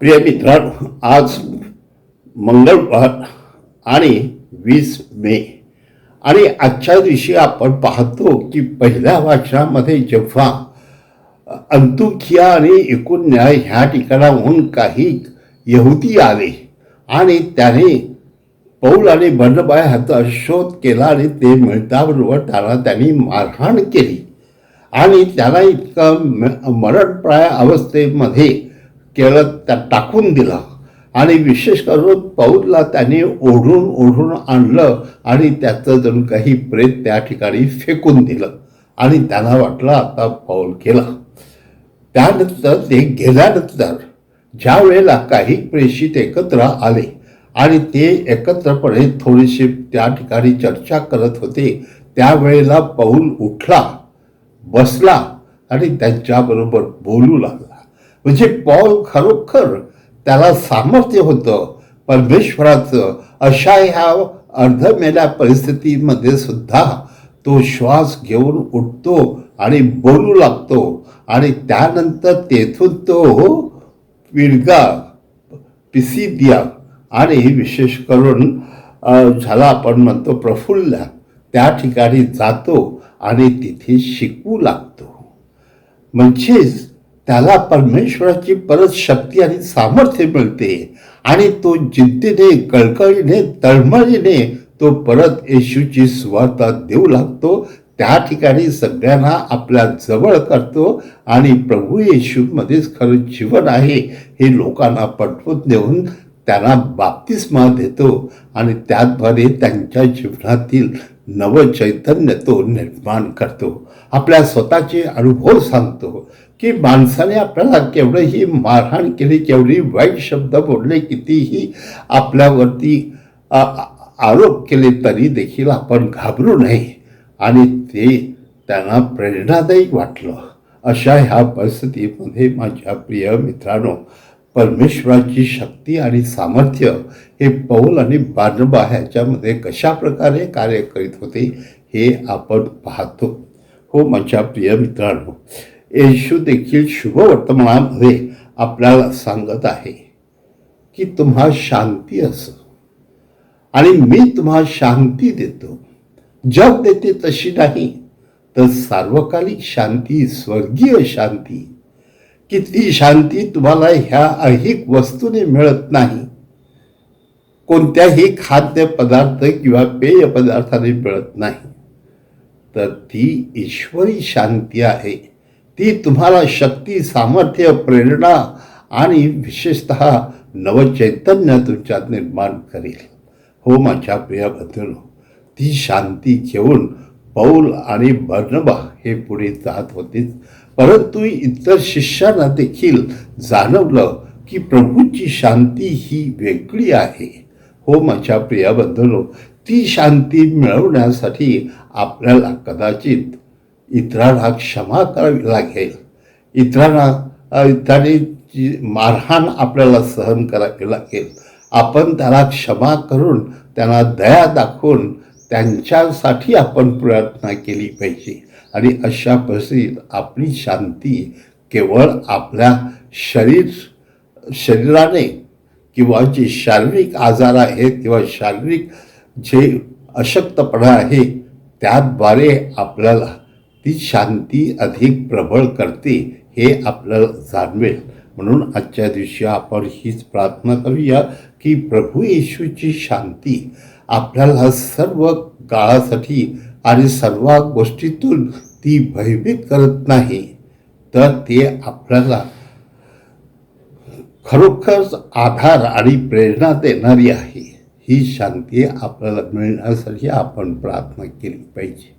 प्रिय मित्रांनो आज मंगळवार आणि वीस मे. आणि आजच्या दिवशी आपण पाहतो की पहिल्या वाचनामध्ये जेव्हा अंतुखिया आणि इकुन्या ह्या ठिकाणाहून काही यहुदी आले आणि त्याने पौल आणि बंडबाय ह्याचा शोध केला आणि ते मिळताबरोबर त्याला त्यांनी मारहाण केली. आणि त्याला इतकं म- मरणप्राय अवस्थेमध्ये केळं त्या टाकून दिला. आणि विशेष करून पौलला त्याने ओढून ओढून आणलं आणि त्याचं जणू काही प्रेत त्या ठिकाणी फेकून दिलं. आणि त्यांना वाटलं आता पाऊल गेला त्यानंतर ते गेल्यानंतर ज्या वेळेला काही प्रेषित एकत्र आले आणि ते एकत्रपणे थोडीशी त्या ठिकाणी चर्चा करत होते त्यावेळेला पौल उठला बसला आणि त्यांच्याबरोबर बोलू लागला. म्हणजे पॉल खरोखर त्याला सामर्थ्य होतं. परमेश्वराचं अशा ह्या अर्धमेल्या परिस्थितीमध्ये सुद्धा तो श्वास घेऊन उठतो आणि बोलू लागतो. आणि त्यानंतर तेथून तो विरगा पिसिदिया आणि विशेष करून झाला आपण म्हणतो प्रफुल्ल त्या ठिकाणी जातो आणि तिथे शिकू लागतो. म्हणजेच त्याला परमेश्वराची परत शक्ती आणि सामर्थ्य मिळते. आणि तो जिद्दीने कळकळीने तळमळीने तो परत येशूची सुवार्ता देऊ लागतो. त्या ठिकाणी सगळ्यांना आपल्या जवळ करतो आणि प्रभू येशूमध्येच खरं जीवन आहे हे लोकांना पटवून देऊन त्यांना बाप्तिस्मा देतो. आणि त्याद्वारे त्यांच्या जीवनातील नवचैतन्य तो निर्माण करतो. आपल्या स्वतःचे अनुभव सांगतो की माणसाने आपल्याला केवढंही मारहाण केली केवढी वाईट शब्द बोलले कितीही आपल्यावरती आरोप केले तरी देखील आपण घाबरू नये. आणि ते त्यांना प्रेरणादायी वाटलं. अशा ह्या परिस्थितीमध्ये माझ्या प्रिय मित्रांनो परमेश्वराची शक्ती आणि सामर्थ्य हे पौल आणि बार्नबा ह्याच्यामध्ये कशा प्रकारे कार्य करीत होते हे आपण पाहतो. हो माझ्या प्रिय मित्रांनो येशू देखील शुभवर्तमानामध्ये आपल्याला सांगत आहे की तुम्हा शांती असो आणि मी तुम्हा शांती देतो. जग देते तशी नाही तर सार्वकालिक शांती स्वर्गीय शांती की ती शांती तुम्हाला ह्या ऐहिक वस्तूने मिळत नाही. कोणत्याही खाद्य पदार्थ किंवा पेय पदार्थाने मिळत नाही. तर ती ईश्वरी शांती आहे. ती तुम्हाला शक्ती सामर्थ्य प्रेरणा आणि विशेषत नवचैतन्य तुमच्यात निर्माण करेल. हो माझ्या प्रिया बंधूंनो ती शांती घेऊन पौल आणि बर्नबा हे पुढे जात होतीच. परंतु इतर शिष्यांना देखील जाणवलं की प्रभूची शांती ही वेगळी आहे. हो माझ्या प्रिय ती शांती मिळवण्यासाठी आपल्याला कदाचित इतरांना क्षमा करावी लागेल. इतरांना अ, इतरांनी मारहाण आपल्याला सहन करावी लागेल. आपण त्याला क्षमा करून त्यांना दया दाखवून त्यांच्यासाठी आपण प्रार्थना केली पाहिजे. आणि अशा परिस्थितीत आपली शांती केवळ आपल्या शरीर शरीराने किंवा जे शारीरिक आजार आहेत किंवा शारीरिक जे अशक्तपणा आहे त्याद्वारे आपल्याला ती शांती अधिक प्रबळ करते हे आपल्याला जाणवेल. म्हणून आजच्या दिवशी आपण हीच प्रार्थना करूया की प्रभू येशूची शांती आपल्याला सर्व काळासाठी आणि सर्व गोष्टीतून ती भयभीत करत नाही. तर ते आपल्याला खरोखरच आधार आणि प्रेरणा देणारी आहे. ही शांती आपल्याला मिळण्यासाठी आपण प्रार्थना केली पाहिजे.